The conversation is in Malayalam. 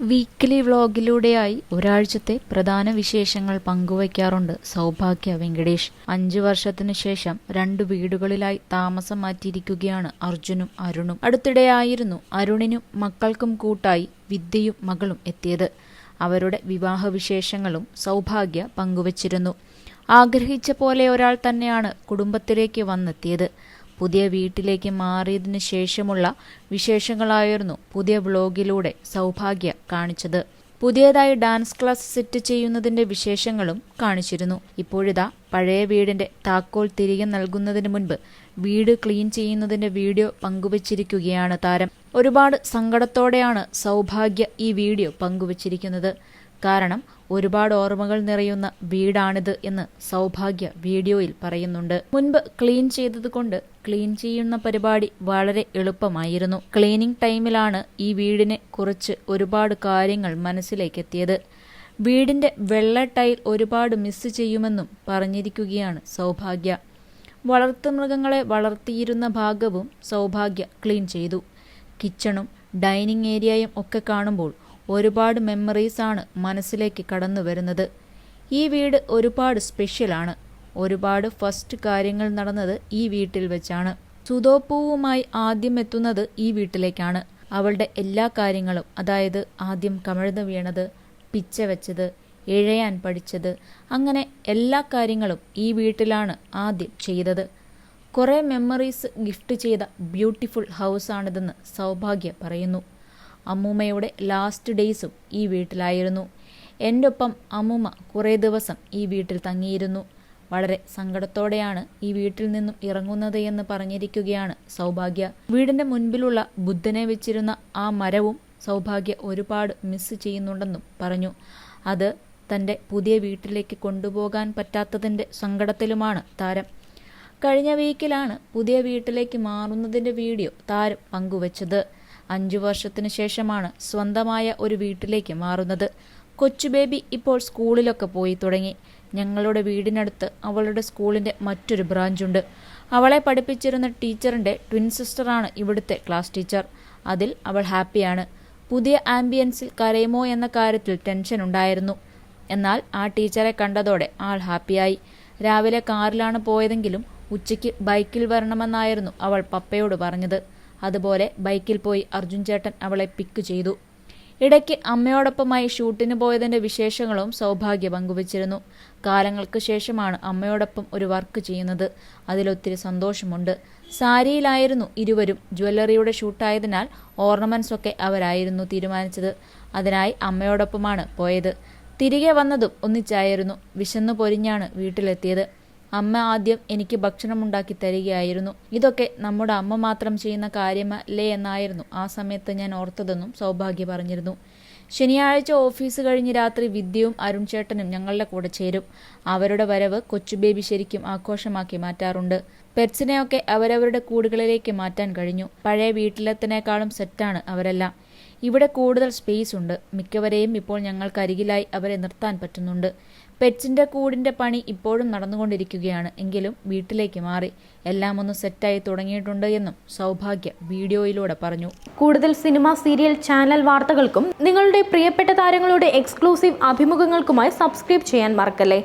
വീക്കിലി വ്ളോഗിലൂടെയായി ഒരാഴ്ചത്തെ പ്രധാന വിശേഷങ്ങൾ പങ്കുവയ്ക്കാറുണ്ട് സൗഭാഗ്യ വെങ്കടേഷ്. അഞ്ചു വർഷത്തിനു ശേഷം രണ്ടു വീടുകളിലായി താമസം മാറ്റിയിരിക്കുകയാണ് അർജുനും അരുണും. അടുത്തിടെയായിരുന്നു അരുണിനും മക്കൾക്കും കൂട്ടായി വിദ്യയും മകളും എത്തിയത്. അവരുടെ വിവാഹ വിശേഷങ്ങളും സൗഭാഗ്യ പങ്കുവച്ചിരുന്നു. ആഗ്രഹിച്ച പോലെ ഒരാൾ തന്നെയാണ് കുടുംബത്തിലേക്ക് വന്നെത്തിയത്. പുതിയ വീട്ടിലേക്ക് മാറിയതിനു ശേഷമുള്ള വിശേഷങ്ങളായിരുന്നു പുതിയ ബ്ലോഗിലൂടെ സൗഭാഗ്യ കാണിച്ചത്. പുതിയതായി ഡാൻസ് ക്ലാസ് സെറ്റ് ചെയ്യുന്നതിന്റെ വിശേഷങ്ങളും കാണിച്ചിരുന്നു. ഇപ്പോഴിതാ പഴയ വീടിന്റെ താക്കോൽ തിരികെ നൽകുന്നതിന് മുൻപ് വീട് ക്ലീൻ ചെയ്യുന്നതിന്റെ വീഡിയോ പങ്കുവച്ചിരിക്കുകയാണ് താരം. ഒരുപാട് സങ്കടത്തോടെയാണ് സൗഭാഗ്യ ഈ വീഡിയോ പങ്കുവച്ചിരിക്കുന്നത്. കാരണം ഒരുപാട് ഓർമ്മകൾ നിറയുന്ന വീടാണിത് എന്ന് സൗഭാഗ്യ വീഡിയോയിൽ പറയുന്നുണ്ട്. മുൻപ് ക്ലീൻ ചെയ്തതുകൊണ്ട് ക്ലീൻ ചെയ്യുന്ന പരിപാടി വളരെ എളുപ്പമായിരുന്നു. ക്ലീനിങ് ടൈമിലാണ് ഈ വീടിനെ കുറിച്ച് ഒരുപാട് കാര്യങ്ങൾ മനസ്സിലേക്കെത്തിയത്. വീടിന്റെ വെള്ള ടൈൽ ഒരുപാട് മിസ് ചെയ്യുമെന്നും പറഞ്ഞിരിക്കുകയാണ് സൗഭാഗ്യ. വളർത്തുമൃഗങ്ങളെ വളർത്തിയിരുന്ന ഭാഗവും സൗഭാഗ്യ ക്ലീൻ ചെയ്തു. കിച്ചണും ഡൈനിങ് ഏരിയയും ഒക്കെ കാണുമ്പോൾ ഒരുപാട് മെമ്മറീസാണ് മനസ്സിലേക്ക് കടന്നു വരുന്നത്. ഈ വീട് ഒരുപാട് സ്പെഷ്യലാണ് ഒരുപാട് ഫസ്റ്റ് കാര്യങ്ങൾ നടന്നത് ഈ വീട്ടിൽ വെച്ചാണ്. സുതോപ്പൂവുമായി ആദ്യം എത്തുന്നത് ഈ വീട്ടിലേക്കാണ്. അവളുടെ എല്ലാ കാര്യങ്ങളും അതായത് ആദ്യം കമിഴ്ന്നു വീണത് പിച്ച വെച്ചത് ഇഴയാൻ പഠിച്ചത് അങ്ങനെ എല്ലാ കാര്യങ്ങളും ഈ വീട്ടിലാണ് ആദ്യം ചെയ്തത്. കുറേ മെമ്മറീസ് ഗിഫ്റ്റ് ചെയ്ത ബ്യൂട്ടിഫുൾ ഹൗസാണിതെന്ന് സൗഭാഗ്യ പറയുന്നു. അമ്മൂമ്മയുടെ ലാസ്റ്റ് ഡേയ്സും ഈ വീട്ടിലായിരുന്നു. എന്റെ ഒപ്പം അമ്മൂമ്മ കുറേ ദിവസം ഈ വീട്ടിൽ തങ്ങിയിരുന്നു. വളരെ സങ്കടത്തോടെയാണ് ഈ വീട്ടിൽ നിന്നും ഇറങ്ങുന്നത് എന്ന് പറഞ്ഞിരിക്കുകയാണ് സൗഭാഗ്യ. വീടിന്റെ മുൻപിലുള്ള ബുദ്ധനെ വെച്ചിരുന്ന ആ മരവും സൗഭാഗ്യ ഒരുപാട് മിസ് ചെയ്യുന്നുണ്ടെന്നും പറഞ്ഞു. അത് തന്റെ പുതിയ വീട്ടിലേക്ക് കൊണ്ടുപോകാൻ പറ്റാത്തതിന്റെ സങ്കടത്തിലുമാണ് താരം. കഴിഞ്ഞ വീക്കിലാണ് പുതിയ വീട്ടിലേക്ക് മാറുന്നതിന്റെ വീഡിയോ താരം പങ്കുവച്ചത്. അഞ്ചു വർഷത്തിനു ശേഷമാണ് സ്വന്തമായ ഒരു വീട്ടിലേക്ക് മാറുന്നത്. കൊച്ചു ബേബി ഇപ്പോൾ സ്കൂളിലൊക്കെ പോയി തുടങ്ങി. ഞങ്ങളുടെ വീടിനടുത്ത് അവളുടെ സ്കൂളിന്റെ മറ്റൊരു ബ്രാഞ്ചുണ്ട് അവളെ പഠിപ്പിച്ചിരുന്ന ടീച്ചറിന്റെ ട്വിൻ സിസ്റ്ററാണ് ഇവിടുത്തെ ക്ലാസ് ടീച്ചർ. അതിൽ അവൾ ഹാപ്പിയാണ്. പുതിയ ആംബിയൻസിൽ കരയുമോ എന്ന കാര്യത്തിൽ ടെൻഷൻ ഉണ്ടായിരുന്നു. എന്നാൽ ആ ടീച്ചറെ കണ്ടതോടെ ആൾ ഹാപ്പിയായി. രാവിലെ കാറിലാണ് പോയതെങ്കിലും ഉച്ചയ്ക്ക് ബൈക്കിൽ വരണമെന്നായിരുന്നു അവൾ പപ്പയോട് പറഞ്ഞത്. അതുപോലെ ബൈക്കിൽ പോയി അർജുൻ ചേട്ടൻ അവളെ പിക്ക് ചെയ്തു. ഇടയ്ക്ക് അമ്മയോടൊപ്പമായി ഷൂട്ടിന് പോയതിന്റെ വിശേഷങ്ങളും സൗഭാഗ്യ പങ്കുവച്ചിരുന്നു. കാലങ്ങൾക്ക് ശേഷമാണ് അമ്മയോടൊപ്പം ഒരു വർക്ക് ചെയ്യുന്നത്. അതിലൊത്തിരി സന്തോഷമുണ്ട്. സാരിയിലായിരുന്നു ഇരുവരും ജ്വല്ലറിയുടെ ഷൂട്ടായതിനാൽ ഓർണമെന്റ്സ് ഒക്കെ അവരായിരുന്നു തീരുമാനിച്ചത്. അതിനായി അമ്മയോടൊപ്പമാണ് പോയത്. തിരികെ വന്നതും ഒന്നിച്ചായിരുന്നു. വിശന്നു പൊരിഞ്ഞാണ് വീട്ടിലെത്തിയത്. അമ്മ ആദ്യം എനിക്ക് ഭക്ഷണമുണ്ടാക്കി തരികയായിരുന്നു. ഇതൊക്കെ നമ്മുടെ അമ്മ മാത്രം ചെയ്യുന്ന കാര്യമല്ലേ എന്നായിരുന്നു ആ സമയത്ത് ഞാൻ ഓർത്തതെന്നും സൗഭാഗ്യ പറഞ്ഞിരുന്നു. ശനിയാഴ്ച ഓഫീസ് കഴിഞ്ഞ് രാത്രി വിദ്യയും അരുൺ ചേട്ടനും ഞങ്ങളുടെ കൂടെ ചേരും. അവരുടെ വരവ് കൊച്ചു ബേബി ശരിക്കും ആഘോഷമാക്കി മാറ്റാറുണ്ട്. പെറ്റ്സിനെയൊക്കെ അവരവരുടെ കൂടുകളിലേക്ക് മാറ്റാൻ കഴിഞ്ഞു. പഴയ വീട്ടിലെത്തിനേക്കാളും സെറ്റാണ് അവരെല്ലാം. ഇവിടെ കൂടുതൽ സ്പേസ് ഉണ്ട്. മിക്കവരെയും ഇപ്പോൾ ഞങ്ങൾക്ക് അരികിലായി അവരെ നിർത്താൻ പറ്റുന്നുണ്ട്. പെറ്റ്സിന്റെ കൂടിന്റെ പണി ഇപ്പോഴും നടന്നുകൊണ്ടിരിക്കുകയാണ്. എങ്കിലും വീട്ടിലേക്ക് മാറി. എല്ലാം ഒന്ന് സെറ്റായി തുടങ്ങിയിട്ടുണ്ട് എന്നും സൗഭാഗ്യ വീഡിയോയിലൂടെ പറഞ്ഞു. കൂടുതൽ സിനിമ സീരിയൽ ചാനൽ വാർത്തകൾക്കും നിങ്ങളുടെ പ്രിയപ്പെട്ട താരങ്ങളുടെ എക്സ്ക്ലൂസീവ് അഭിമുഖങ്ങൾക്കുമായി സബ്സ്ക്രൈബ് ചെയ്യാൻ മറക്കല്ലേ?